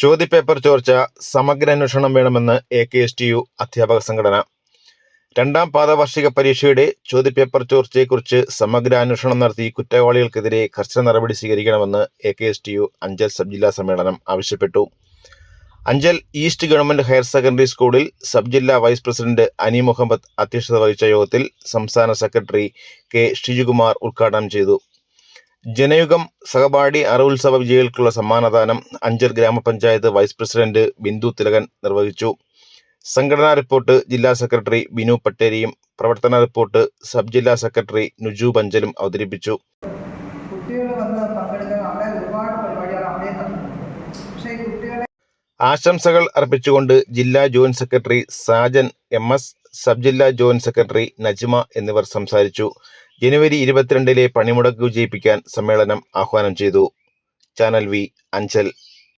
ചോദ്യപേപ്പർ ചോർച്ച സമഗ്ര അന്വേഷണം വേണമെന്ന് A K S T U അധ്യാപക സംഘടന. രണ്ടാം പാദവാർഷിക പരീക്ഷയുടെ ചോദ്യപേപ്പർ ചോർച്ചയെക്കുറിച്ച് സമഗ്ര അന്വേഷണം നടത്തി കുറ്റവാളികൾക്കെതിരെ കർശന നടപടി സ്വീകരിക്കണമെന്ന് A K S T U Anchal sub ജില്ലാ സമ്മേളനം ആവശ്യപ്പെട്ടു. Anchal east government higher secondary സ്കൂളിൽ സബ് ജില്ലാ വൈസ് പ്രസിഡന്റ് അനി മുഹമ്മദ് അധ്യക്ഷത വഹിച്ച യോഗത്തിൽ സംസ്ഥാന സെക്രട്ടറി കെ ഷിജുകുമാർ ഉദ്ഘാടനം ചെയ്തു. ജനയുഗം സഹപാഠി അറിവുത്സവ വിജയികൾക്കുള്ള സമ്മാനദാനം അഞ്ചൽ ഗ്രാമപഞ്ചായത്ത് വൈസ് പ്രസിഡന്റ് ബിന്ദു തിലകൻ നിർവഹിച്ചു. സംഘടനാ റിപ്പോർട്ട് ജില്ലാ സെക്രട്ടറി ബിനു പട്ടേരിയും പ്രവർത്തന റിപ്പോർട്ട് സബ് ജില്ലാ സെക്രട്ടറി നുജു പഞ്ചലും അവതരിപ്പിച്ചു. കുട്ടികൾ വന്ന് അവിടെ ഒരുപാട് പരിപാടികൾ അവിടെ പക്ഷേ കുട്ടികളെ ആശംസകൾ അർപ്പിച്ചുകൊണ്ട് ജില്ലാ joint secretary Sajan M S sub ജില്ലാ ജോയിന്റ് സെക്രട്ടറി നജ്മ എന്നിവർ സംസാരിച്ചു. ജനുവരി ഇരുപത്തിരണ്ടിലെ പണിമുടക്ക് വിജയിപ്പിക്കാൻ സമ്മേളനം ആഹ്വാനം ചെയ്തു. Channel V Anchal.